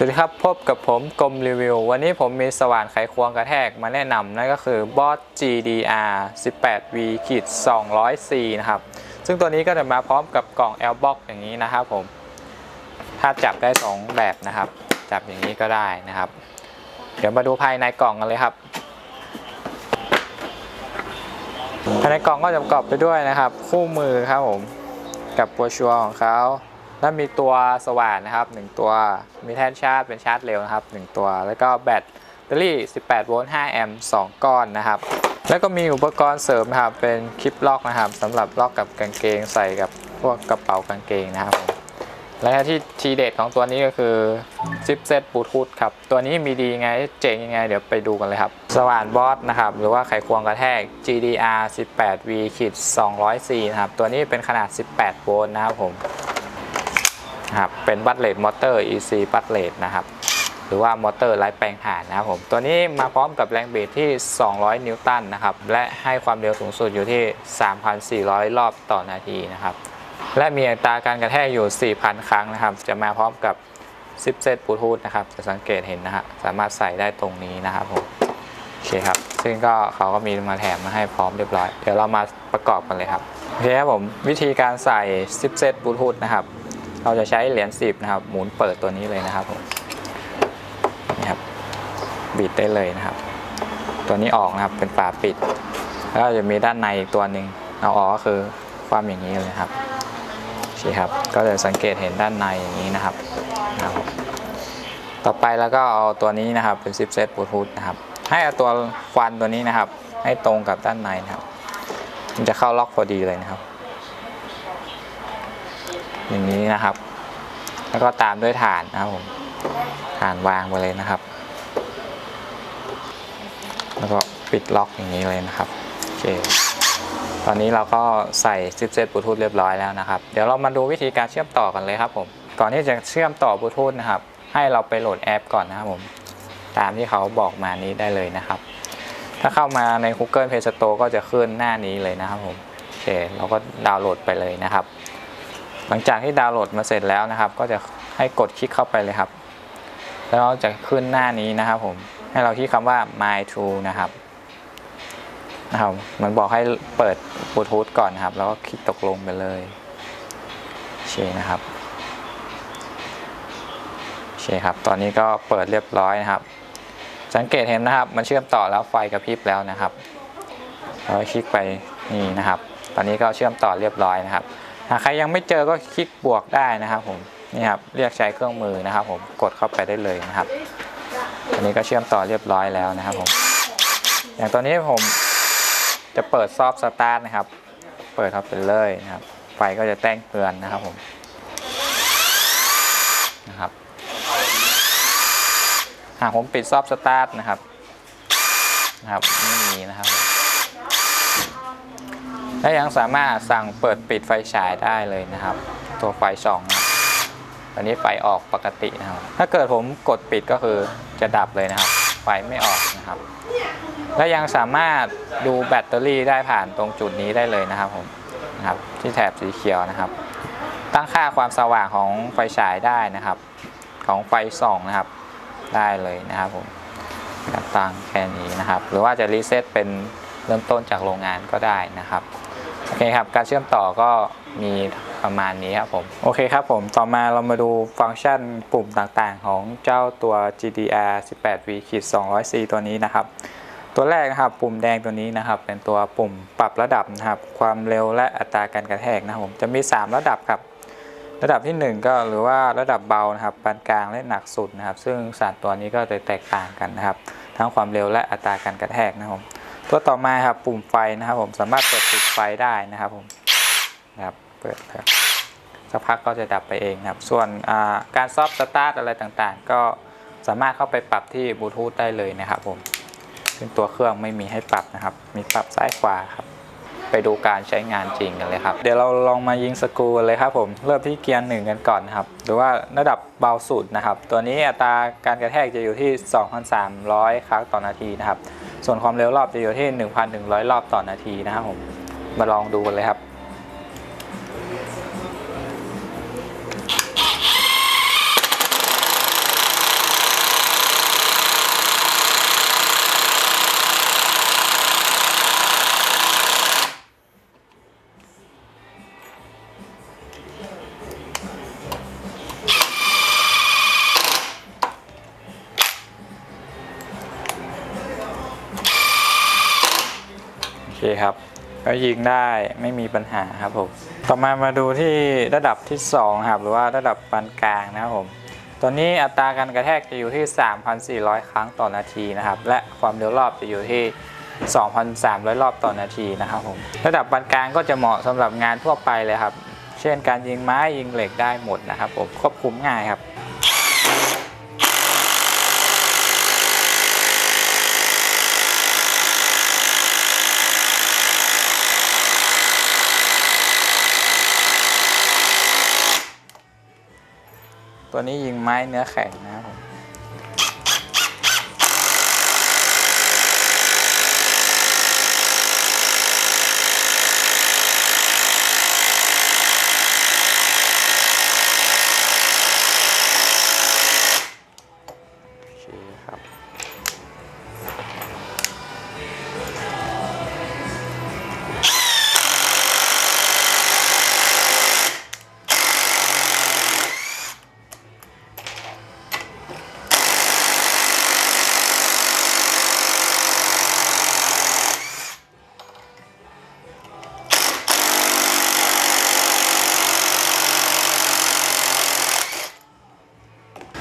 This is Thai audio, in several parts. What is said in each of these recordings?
สวัสดีครับ พบกับผมกรมรีวิว วันนี้ผมมีสว่านไขควงกระแทกมาแนะนำนั่นก็คือ b o s GDR 18V ขีด 200C นะครับ ซึ่งตัวนี้ก็จะมาพร้อมกับกล่อง L box อย่างนี้นะครับผม ถ้าจับได้ 2 แบบนะครับ จับอย่างนี้ก็ได้นะครับ เดี๋ยวมาดูภายในกล่องกันเลยครับ ภายในกล่องก็จะประกอบไปด้วยนะครับ คู่มือครับผม กับตัวชัวของเขา แล้วมีตัวสว่านนะครับ 1 ตัวมีแท่นชาร์จเป็นชาร์จเร็วนะครับ 1 ตัว แล้วก็แบตเตอรี่ 18 โวลต์ 5 แอมป์ 2 ก้อนนะครับ แล้วก็มีอุปกรณ์เสริมนะครับ เป็นคลิปล็อกนะครับสำหรับล็อกกับกางเกงใส่กับพวกกระเป๋ากางเกงนะครับและที่ทีเด็ดของตัวนี้ก็คือซิปเซตบลูทูธครับ ตัวนี้มีดียังไงเจ๋งยังไง เดี๋ยวไปดูกันเลยครับ สว่านบอสนะครับ หรือว่าไขควงกระแทก GDR 18V ขีด 200C นะครับ ตัวนี้เป็นขนาด 18 โวลต์นะครับผม ครับเป็นบัตเลตมอเตอร์ EC บัตเลตนะครับหรือว่ามอเตอร์ไร้แปลงผ่านนะครับผมตัวนี้มาพร้อมกับแรงบิดที่ 200 นิวตันนะครับและให้ความเร็วสูงสุดอยู่ที่ 3,400 รอบต่อนาทีนะครับและมีอัตราการกระแทกอยู่ 4,000 ครั้งนะครับ จะมาพร้อมกับซิปเซตบลูทูธนะครับจะสังเกตเห็นนะฮะสามารถใส่ได้ตรงนี้นะครับผมโอเคครับ ซึ่งก็เขาก็มีมาแถมมาให้พร้อมเรียบร้อย เดี๋ยวเรามาประกอบกันเลยครับโอเคครับผมวิธีการใส่ซิปเซตบลูทูธนะครับ เราจะใช้เหรียญสิบนะครับ หมุนเปิดตัวนี้เลยนะครับผมนี่ครับบิดได้เลยนะครับ ตัวนี้ออกนะครับเป็นฝาปิด แล้วจะมีด้านในอีกตัวหนึ่งเอาออกก็คือความอย่างนี้เลยครับโอเคครับ ก็จะสังเกตเห็นด้านในอย่างนี้นะครับนะครับต่อไปแล้วก็เอาตัวนี้นะครับเป็นซิปเซตบลูทูธนะครับ ให้เอาตัวฟันตัวนี้นะครับ ให้ตรงกับด้านในนะครับ มันจะเข้าล็อกพอดีเลยนะครับ อย่างนี้นะครับ แล้วก็ตามด้วยฐานนะครับผมฐานวางไปเลยนะครับ แล้วก็ปิดล็อกอย่างนี้เลยนะครับโอเคตอนนี้เราก็ใส่ซิปเซตบลูทูธเรียบร้อยแล้วนะครับ เดี๋ยวเรามาดูวิธีการเชื่อมต่อกันเลยครับผมก่อนที่จะเชื่อมต่อบลูทูธนะครับ ให้เราไปโหลดแอปก่อนนะครับผมตามที่เขาบอกมานี้ได้เลยนะครับ ถ้าเข้ามาใน Google Play Store ก็จะขึ้นหน้านี้เลยนะครับผมโอเคเราก็ดาวน์โหลดไปเลยนะครับ หลังจากที่ดาวน์โหลดมาเสร็จแล้วนะครับ ก็จะให้กดคลิกเข้าไปเลยครับ แล้วจะขึ้นหน้านี้นะครับผมให้เราคลิกคำว่า my to นะครับนะครับมันบอกให้เปิดบลูทูธก่อนนะครับ แล้วก็คลิกตกลงไปเลยโอเคนะครับโอเคครับ ตอนนี้ก็เปิดเรียบร้อยนะครับ สังเกตเห็นนะครับ มันเชื่อมต่อแล้วไฟกระพริบแล้วนะครับเราคลิกไปนี่นะครับ ตอนนี้ก็เชื่อมต่อเรียบร้อยนะครับ ใครยังไม่เจอก็คลิกบวกได้นะครับผมนี่ครับเรียกใช้เครื่องมือนะครับ ผมกดเข้าไปได้เลยนะครับอันนี้ก็เชื่อมต่อเรียบร้อยแล้วนะครับผมอย่างตอนนี้ผมจะเปิดซอฟต์สตาร์ทนะครับ เปิดเข้าไปเลยนะครับ ไฟก็จะแจ้งเตือนนะครับผมนะครับหากผมปิดซอฟต์สตาร์ทนะครับนะครับไม่มีนะครับผม และยังสามารถสั่งเปิดปิดไฟฉายได้เลยนะครับ ตัวไฟส่องนะตอนนี้ไฟออกปกตินะครับ ถ้าเกิดผมกดปิดก็คือจะดับเลยนะครับ ไฟไม่ออกนะครับ และยังสามารถดูแบตเตอรี่ได้ผ่านตรงจุดนี้ได้เลยนะครับผมนะครับ ที่แถบสีเขียวนะครับ ตั้งค่าความสว่างของไฟฉายได้นะครับ ของไฟส่องนะครับ ได้เลยนะครับผมตั้งแค่นี้นะครับ หรือว่าจะรีเซ็ตเป็นเริ่มต้นจากโรงงานก็ได้นะครับ เคครับการเชื่อมต่อก็มีประมาณนี้ครับผมโอเคครับผมต่อมาเรามาดูฟังก์ชันปุ่มต่างๆ ของเจ้าตัว GDR 18V 200C ตัวนี้นะครับ ตัวแรกนะครับปุ่มแดงตัวนี้นะครับ เป็นตัวปุ่มปรับระดับนะครับ ความเร็วและอัตราการกระแทกนะครับผมจะมี 3 ระดับครับ ระดับที่ 1 ก็หรือว่าระดับเบานะครับปานกลางและหนักสุดนะครับ ซึ่งสารตัวนี้ก็จะแตกต่างกันนะครับ ทั้งความเร็วและอัตราการกระแทกนะครับ ตัวต่อมาครับปุ่มไฟนะครับ ผมสามารถเปิดปิดไฟได้นะครับผมนะครับเปิดครับสักพักก็จะดับไปเองครับ ส่วนการซอฟสตาร์ทอะไรต่างๆ ก็สามารถเข้าไปปรับที่บลูทูธได้เลยนะครับผมซึ่งตัวเครื่องไม่มีให้ปรับนะครับ มีปรับซ้ายขวาครับ ไปดูการใช้งานจริงกันเลยครับ เดี๋ยวเราลองมายิงสกรูกันเลยครับผม เริ่มที่เกียร์หนึ่งกันก่อนนะครับ หรือว่าระดับเบาสุดนะครับ ตัวนี้อัตราการกระแทกจะอยู่ที่ 2,300 ครั้งต่อนาทีนะครับ ส่วนความเร็วรอบจะอยู่ที่ 1,100 รอบต่อนาทีนะครับผม มาลองดูกันเลยครับ คครับ ก็ยิงได้ไม่มีปัญหาครับผม ต่อมามาดูที่ระดับที่2ครับหรือว่าระดับปานกลางนะครับผมตัวนี้อัตราการกระแทกจะอยู่ที่ 3,400 ครั้งต่อนาทีนะครับ และความเร็วรอบจะอยู่ที่ 2,300 รอบต่อนาทีนะครับผม ระดับปานกลางก็จะเหมาะสำหรับงานทั่วไปเลยครับ เช่นการยิงไม้ยิงเหล็กได้หมดนะครับผม ควบคุมง่ายครับ ตัวนี้ยิงไม้เนื้อแข็งนะครับผม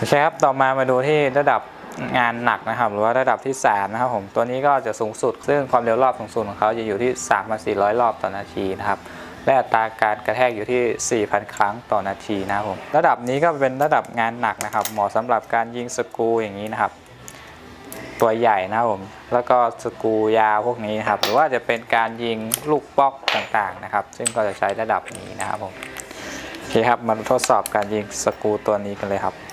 เคครับ ต่อมามาดูที่ระดับงานหนักนะครับ หรือว่าระดับที่3นะครับผม ตัวนี้ก็จะสูงสุด ซึ่งความเร็วรอบสูงสุดของเขาจะอยู่ที่ 3,400 รอบต่อนาทีนะครับ และอัตราการกระแทกอยู่ที่ 4,000 ครั้งต่อนาทีนะครับผม ระดับนี้ก็เป็นระดับงานหนักนะครับ เหมาะสำหรับการยิงสกูอย่างนี้นะครับ ตัวใหญ่นะครับผม แล้วก็สกูยาวพวกนี้นะครับ หรือว่าจะเป็นการยิงลูกบล็อกต่างๆนะครับ ซึ่งก็จะใช้ระดับนี้นะครับผม โอเคครับ มาทดสอบการยิงสกูตัวนี้กันเลยครับ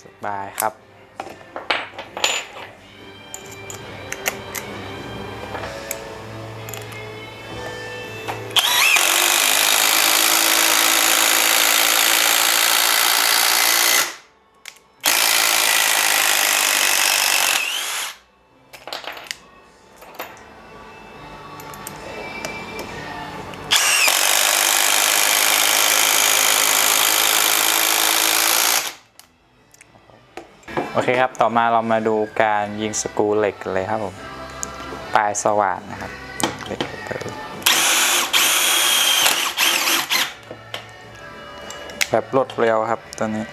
สบายครับ โอเคครับ ต่อมาเรามาดูการยิงสกูเหล็กเลยครับผม ปลายสว่านนะครับเหล็กแบบรวดเร็วครับตัวนี้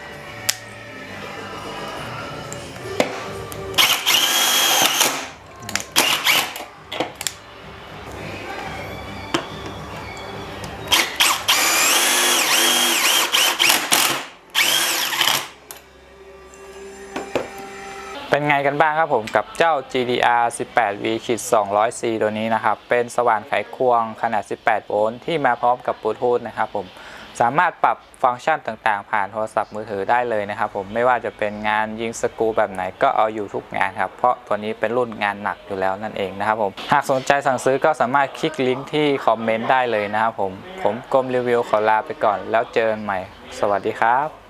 เป็นไงกันบ้างครับผมกับเจ้า GDR 18V 200C ตัวนี้นะครับ เป็นสว่านไขควงขนาด 18 โวลต์ที่มาพร้อมกับบลูทูธนะครับผมสามารถปรับฟังก์ชันต่างๆ ผ่านโทรศัพท์มือถือได้เลยนะครับผมไม่ว่าจะเป็นงานยิงสกูแบบไหนก็เอาอยู่ทุกงานครับ เพราะตัวนี้เป็นรุ่นงานหนักอยู่แล้วนั่นเองนะครับผมหากสนใจสั่งซื้อก็สามารถคลิกลิงก์ที่คอมเมนต์ได้เลยนะครับผมผมกรมรีวิวขอลาไปก่อนแล้วเจอกันใหม่ สวัสดีครับ